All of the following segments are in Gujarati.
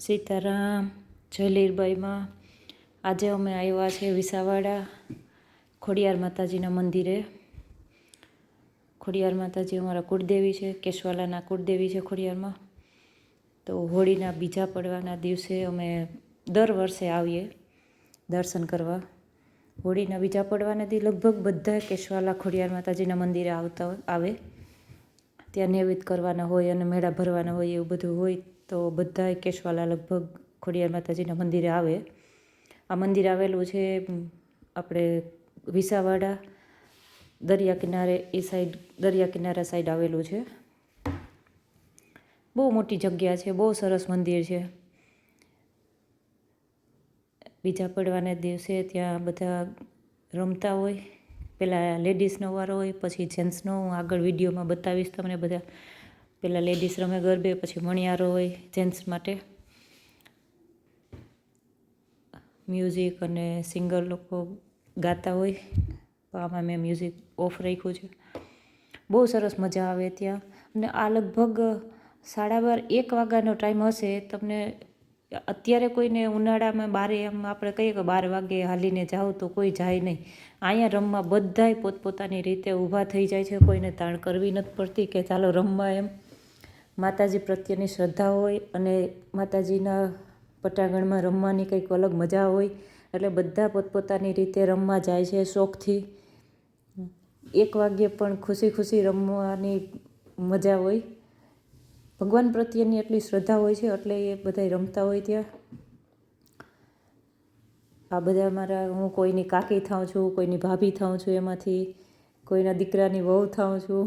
સીતારામ જલીરબાઈમાં આજે અમે આવ્યા છે વિસાવાડા ખોડિયાર માતાજીના મંદિરે. ખોડિયાર માતાજી અમારા કુળદેવી છે, કેશવાલાના કુળદેવી છે ખોડિયારમાં. તો હોળીના બીજા પડવાના દિવસે અમે દર વર્ષે આવીએ દર્શન કરવા. હોળીના બીજા પડવાના દી લગભગ બધા કેશવાલા ખોડિયાર માતાજીના મંદિરે આવતા આવે. ત્યાં નૈવેદ્ય કરવાના હોય અને મેળા ભરવાના હોય એવું બધું હોય. તો બધા કેશવાલા લગભગ ખોડિયાર માતાજીના મંદિરે આવે. આ મંદિર આવેલું છે આપણે વિસાવાડા, દરિયા કિનારે, એ સાઈડ, દરિયા કિનારા સાઈડ આવેલું છે. બહુ મોટી જગ્યા છે, બહુ સરસ મંદિર છે. બીજા પડવાના દિવસે ત્યાં બધા રમતા હોય. પહેલાં લેડીઝનો વારો હોય, પછી જેન્ટ્સનો. હું આગળ વિડીયોમાં બતાવીશ તમને બધા પહેલાં લેડીઝ રમે ગરબે, પછી મણિયારો હોય જેન્ટ્સ માટે. મ્યુઝિક અને સિંગર લોકો ગાતા હોય. તો આમાં મેં મ્યુઝિક ઓફ રાખ્યું છે. બહુ સરસ મજા આવે ત્યાં. અને આ લગભગ સાડા બાર, એક વાગ્યાનો ટાઈમ હશે. તમને અત્યારે કોઈને ઉનાળામાં બારે એમ આપણે કહીએ કે બાર વાગે હાલીને જાઓ તો કોઈ જાય નહીં. અહીંયા રમવા બધાય પોતપોતાની રીતે ઊભા થઈ જાય છે. કોઈને તાણ કરવી નથી પડતી કે ચાલો રમવા એમ. માતાજી પ્રત્યેની શ્રદ્ધા હોય અને માતાજીના પટાંગણમાં રમવાની કંઈક અલગ મજા હોય, એટલે બધા પોતપોતાની રીતે રમવા જાય છે શોખથી. એક વાગ્યે પણ ખુશી ખુશી રમવાની મજા હોય. ભગવાન પ્રત્યેની એટલી શ્રદ્ધા હોય છે, એટલે એ બધા રમતા હોય ત્યાં. આ બધા મારા, હું કોઈની કાકી થાઉં છું, કોઈની ભાભી થાઉં છું એમાંથી, કોઈના દીકરાની વહુ થાઉં છું.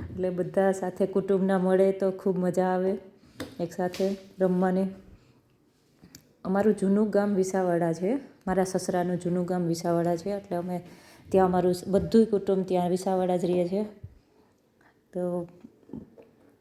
એટલે બધા સાથે કુટુંબના મળે તો ખૂબ મજા આવે એકસાથે રમવાની. અમારું જૂનું ગામ વિસાવાડા છે. મારા સસરાનું જૂનું ગામ વિસાવાડા છે. એટલે અમે ત્યાં અમારું બધું કુટુંબ ત્યાં વિસાવાડા જ રહીએ છીએ. તો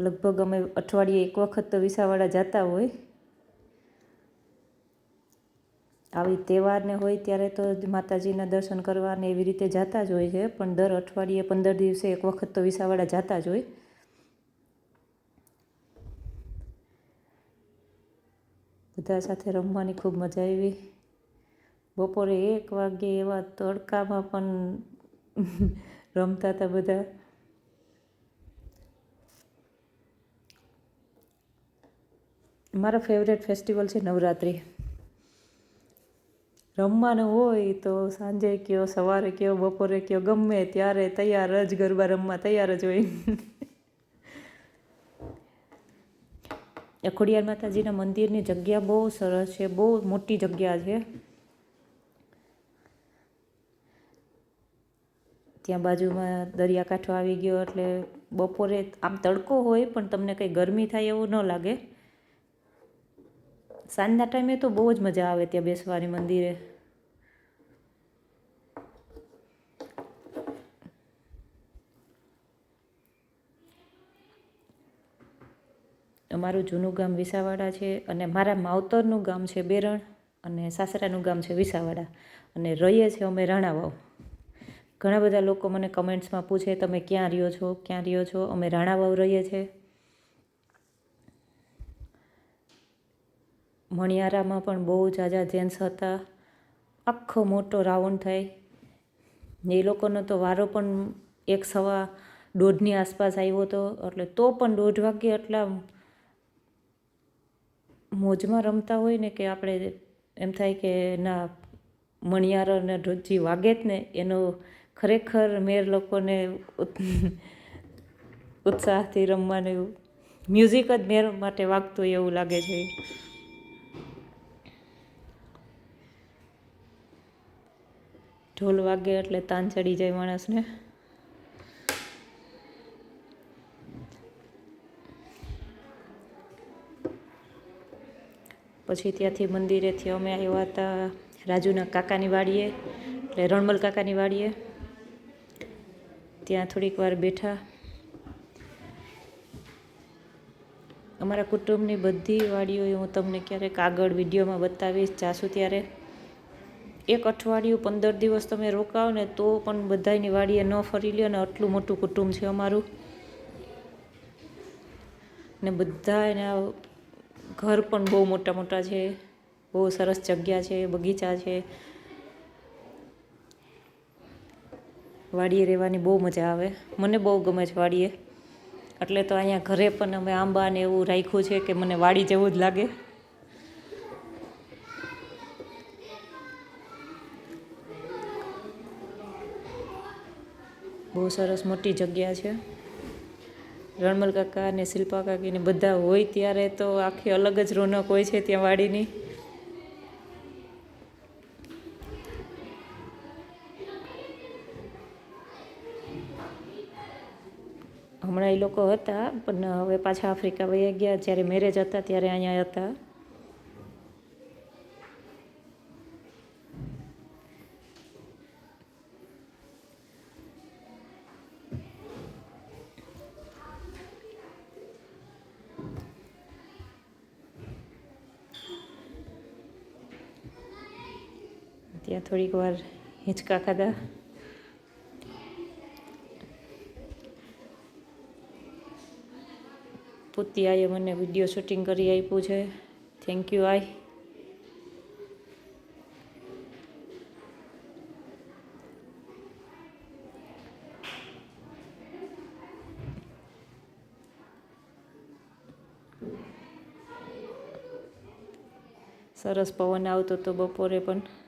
લગભગ અમે અઠવાડિયે એક વખત તો વિસાવાડા જતા હોય. આવી તહેવારને હોય ત્યારે તો માતાજીના દર્શન કરવા ને એવી રીતે જતા જ હોય છે, પણ દર અઠવાડિયે પંદર દિવસે એક વખત તો વિસાવાડા જતા જ હોય. બધા સાથે રમવાની ખૂબ મજા આવી. બપોરે એક વાગે એવા તડકામાં પણ રમતા હતા બધા. મારો ફેવરેટ ફેસ્ટિવલ છે નવરાત્રિ. રમવાનું હોય તો સાંજે કયો, સવારે કયો, બપોરે કયો, ગમે ત્યારે તૈયાર જ ગરબા રમવા તૈયાર જ હોય. અખોડિયાર ખોડિયાર માતાજીના મંદિરની જગ્યા બહુ સરસ છે, બહુ મોટી જગ્યા છે. ત્યાં બાજુમાં દરિયાકાંઠો આવી ગયો એટલે બપોરે આમ તડકો હોય પણ તમને કંઈ ગરમી થાય એવું ન લાગે. સાંજના ટાઈમે તો બહુ જ મજા આવે ત્યાં બેસવાની મંદિરે. અમારું જૂનું ગામ વિસાવાડા છે અને મારા માવતરનું ગામ છે બેરણ અને સાસરાનું ગામ છે વિસાવાડા. અને રહીએ છીએ અમે રાણાવાવ. ઘણા બધા લોકો મને કમેન્ટ્સમાં પૂછે, તમે ક્યાં રહ્યો છો? ક્યાં રહ્યો છો? અમે રાણાવાવ રહીએ છીએ. મણિયારામાં પણ બહુ જાજા જેન્ટ્સ હતા. આખો મોટો રાઉન્ડ થાય એ લોકોનો તો વારો પણ એક સવા દોઢની આસપાસ આવ્યો હતો. એટલે તો પણ દોઢ વાગ્યે એટલા મોજમાં રમતા હોય ને કે આપણે એમ થાય કે ના, મણિયારો ને ઢોચી વાગે જ ને એનો ખરેખર મેર લોકોને ઉત્સાહથી રમવાનું, મ્યુઝિક જ મેર માટે વાગતું એવું લાગે છે. ઢોલ વાગે એટલે તાન ચડી જાય માણસને. પછી ત્યાંથી મંદિરેથી અમે આવ્યા હતા રાજુના કાકાની વાડીએ, એટલે રણમલ કાકાની વાડીએ. ત્યાં થોડીક વાર બેઠા. અમારા કુટુંબની બધી વાડીઓ હું તમને ક્યારેક આગળ વિડીયોમાં બતાવીશ. જાશું ત્યારે. એક અઠવાડિયું પંદર દિવસ તમે રોકાઓ ને તો પણ બધાયની વાડીએ ન ફરી લ્યો ને આટલું મોટું કુટુંબ છે અમારું. ને બધાયને ઘર પણ બહુ મોટા મોટા છે, બહુ સરસ જગ્યા છે, બગીચા છે. વાડીએ રહેવાની બહુ મજા આવે. મને બહુ ગમે છે વાડીએ. એટલે તો અહીંયા ઘરે પણ અમે આંબા ને એવું રાખ્યું છે કે મને વાડી જેવું જ લાગે. બહુ સરસ મોટી જગ્યા છે. રણમલ કાકા અને શિલ્પા કાકીને બધા હોય ત્યારે તો આખી અલગ જ રોનક હોય છે ત્યાં વાડીની. હમણાં એ લોકો હતા, પણ હવે પાછા આફ્રિકા વયા ગયા. જ્યારે મેરેજ હતા ત્યારે અહીંયા હતા. ત્યાં થોડીક વાર હિંચકા ખાધા પુતિયાએ મને વીડિયો શૂટિંગ કરી આપ્યું છે થેન્ક યુ આઈ સરસ પવન આવતો હતો બપોરે પણ